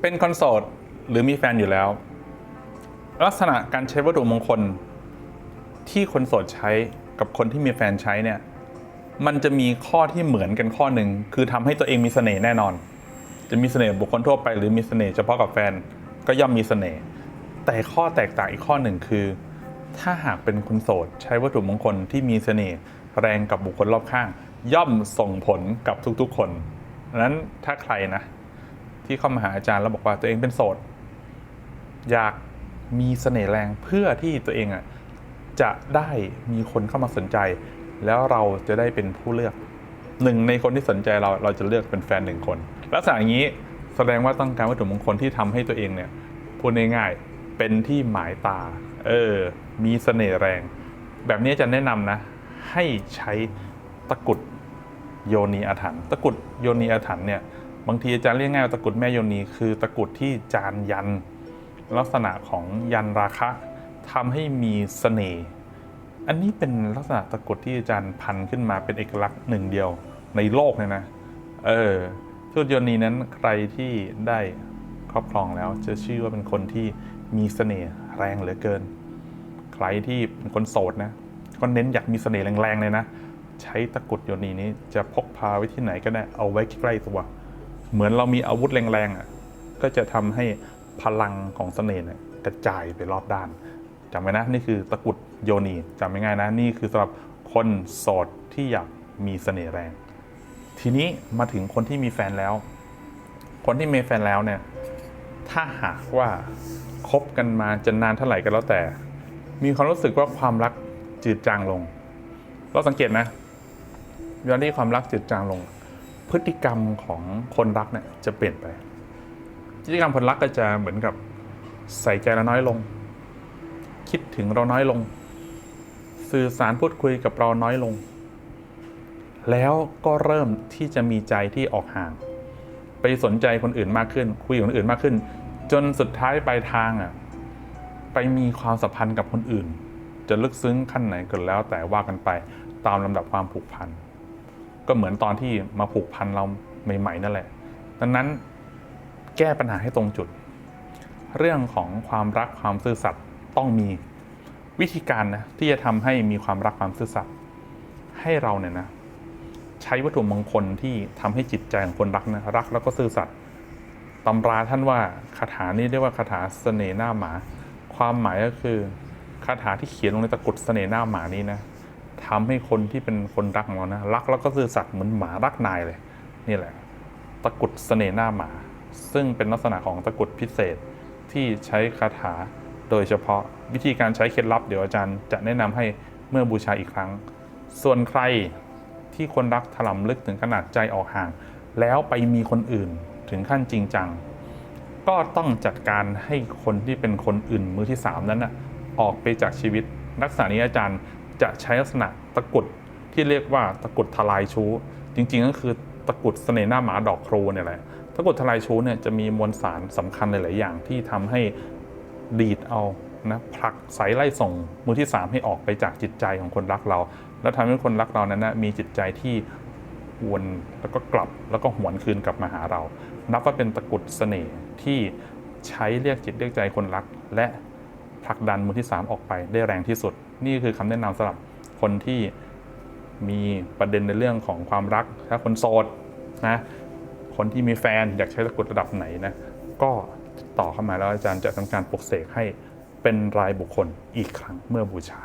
เป็นคนโสดหรือมีแฟนอยู่แล้ว ลักษณะการใช้วัตถุมงคล ที่คนโสดใช้กับคนที่มีแฟนใช้เนี่ยมันจะมีข้อที่เหมือนกันข้อหนึ่งคือทำให้ตัวเองมีเสน่ห์แน่นอน จะมีเสน่ห์บุคคลทั่วไปหรือมีเสน่ห์เฉพาะกับแฟนก็ย่อมมีเสน่ห์แต่ข้อแตกต่างอีกข้อหนึ่งคือ ถ้าหากเป็นคนโสดใช้วัตถุมงคลที่มีเสน่ห์แรงกับบุคคลรอบข้าง ย่อมส่งผลกับทุกๆคนนั้นถ้าใครนะ ที่เข้ามาหาอาจารย์แล้วบอกว่าตัวเองเป็นโสด อยากมีเสน่ห์แรงเพื่อที่ตัวเองอะจะได้มีคนเข้ามาสนใจ แล้วเราจะได้เป็นผู้เลือกหนึ่งในคนที่สนใจเราเราจะเลือกเป็นแฟนหนึ่งคนลักษณะอย่างนี้แสดงว่าต้องการวัตถุมงคลที่ทำให้ตัวเองเนี่ยพูดง่ายๆเป็นที่หมายตา เออ มีเสน่ห์แรง แบบนี้จะแนะนำนะ ให้ใช้ตะกุดโยนีอาถรรพ์ตะกุดโยนีอาถรรพ์เนี่ย บางทีอาจารย์เรียกง่ายว่าตะกรุดแม่โยนีคือตะกรุดที่จานยัน ลักษณะของยันราคะทำให้มีเสน่ห์อันนี้เป็นลักษณะตะกรุดที่อาจารย์พันขึ้นมาเป็นเอกลักษณ์หนึ่งเดียวในโลกเลยนะ เออทุตยนีนั้นใครที่ได้ครอบครองแล้วจะชื่อว่าเป็นคนที่มีเสน่ห์แรงเหลือเกิน ใครที่เป็นคนโสดนะก็เน้นอยากมีเสน่ห์แรงๆเลยนะ ใช้ตะกรุดโยนีนี้จะพกพาไว้ที่ไหนก็ได้เอาไว้ใกล้ตัว เหมือนเรามีอาวุธแรงๆอะก็จะทำให้พลังของเสน่ห์เนี่ยกระจายไปรอบด้านจำไว้นะนี่คือตะกุดโยนีจำไม่ง่ายนะนี่คือสำหรับคนโสดที่อยากมีเสน่ห์แรง ทีนี้มาถึงคนที่มีแฟนแล้ว คนที่มีแฟนแล้วเนี่ยถ้าหากว่าคบกันมาจะนานเท่าไหร่ก็แล้วแต่ มีความรู้สึกว่าความรักจืดจางลง เราสังเกตนะเวลาที่ความรักจืดจางลง พฤติกรรมของคนรักเนี่ยจะเปลี่ยนไป พฤติกรรมคนรักก็จะเหมือนกับใส่ใจเราน้อยลง คิดถึงเราน้อยลง สื่อสารพูดคุยกับเราน้อยลง แล้วก็เริ่มที่จะมีใจที่ออกห่าง ไปสนใจคนอื่นมากขึ้น คุยกับคนอื่นมากขึ้น จนสุดท้ายปลายทางอะไปมีความสัมพันธ์กับคนอื่น จะลึกซึ้งขั้นไหนก็แล้วแต่ว่ากันไปตามลำดับความผูกพัน ก็เหมือนตอนที่มาผูกพันเราใหม่ ๆ นั่นแหละ ดังนั้นแก้ปัญหาให้ตรงจุด เรื่องของความรักความซื่อสัตย์ต้องมีวิธีการนะที่จะทำให้มีความรักความซื่อสัตย์ให้เราเนี่ยนะใช้วัตถุมงคลที่ทำให้จิตใจของคนรักนะรักแล้วก็ซื่อสัตย์ตำราท่านว่าคาถานี้เรียกว่าคาถาเสน่ห์หน้าหมา ความหมายก็คือคาถาที่เขียนลงในตะกรุดเสน่ห์หน้าหมานี้นะ ทำให้คนที่เป็นคนรักของเรานะรักแล้วก็ซื่อสัตย์เหมือนหมารักนายเลย นี่แหละ ตะกุดเสน่ห์หน้าหมา ซึ่งเป็นลักษณะของตะกุดพิเศษที่ใช้คาถาโดยเฉพาะวิธีการใช้เคล็ดลับเดี๋ยวอาจารย์จะแนะนำให้เมื่อบูชาอีกครั้ง ส่วนใครที่คนรักถล่มลึกถึงขนาดใจออกห่าง แล้วไปมีคนอื่นถึงขั้นจริงจัง ก็ต้องจัดการให้คนที่เป็นคนอื่นมือที่สามนั้นนะออกไปจากชีวิตลักษณะนี้อาจารย์ จะใช้ลักษณะตะกุดที่เรียกว่าตะกุดทลายชู้ จริงๆก็คือตะกุดเสน่ห์หน้าหมาดอกครูเนี่ยแหละตะกุดทลายชู้เนี่ยจะมีมวลสารสำคัญหลาย ๆ อย่างที่ทำให้ดีดเอานะผลักสายไล่ส่งมือที่สามให้ออกไปจากจิตใจของคนรักเรา แล้วทำให้คนรักเรานั้นนะมีจิตใจที่วนแล้วก็กลับแล้วก็หวนคืนกลับมาหาเรา นับว่าเป็นตะกุดเสน่ห์ที่ใช้เรียกจิตเรียกใจคนรัก และ ผลักดันมือที่ 3 ออกไปได้แรงที่สุด นี่คือคำแนะนำสำหรับคนที่มีประเด็นในเรื่องของความรัก ถ้าคนโสดนะคนที่มีแฟนอยากใช้ตะกรุดระดับไหนนะก็ต่อเข้ามาแล้วอาจารย์จะทำการปลุกเสกให้เป็นรายบุคคลอีกครั้งเมื่อบูชา